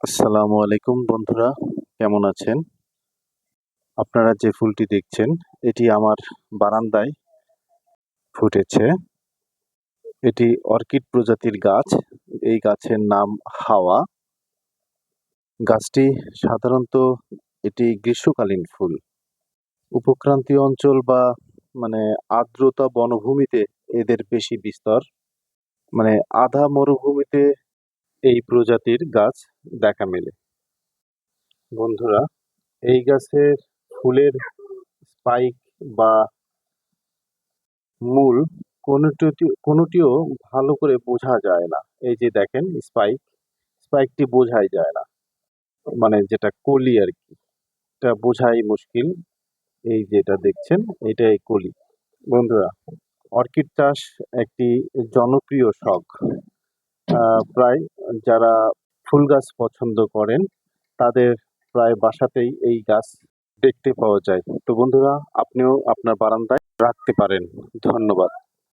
আসসালামু আলাইকুম বন্ধুরা, কেমন আছেন? আপনারা যে ফুলটি দেখছেন, এটি আমার বারান্দায় ফুটেছে। এটি অর্কিড প্রজাতির গাছ, এই গাছের নাম হাওয়া। গাছটি সাধারণত এটি গ্রীষ্মকালীন ফুল। উপক্রান্তীয় অঞ্চল বা মানে আর্দ্রতা বনভূমিতে এদের বেশি বিস্তর। মানে আধা মরুভূমিতে এই প্রজাতির গাছ দেখা মেলে। বন্ধুরা, এই গাছের ফুলের স্পাইক বা মূল কোনোটি কোনোটিও ভালো করে বোঝা যায় না। এই যে দেখেন স্পাইক স্পাইকটি বোঝাই যায় না। মানে যেটা কলি আর কি, এটা বোঝাই মুশকিল। এই যেটা দেখছেন, এটাই কলি। বন্ধুরা, অর্কিড চাষ একটি জনপ্রিয় শখ। আহ, প্রায় যারা ফুল গাছ পছন্দ করেন তাদের প্রায় বাসাতেই এই গাছ দেখতে পাওয়া যায়। তো বন্ধুরা আপনিও আপনার বারান্দায় রাখতে পারেন। ধন্যবাদ।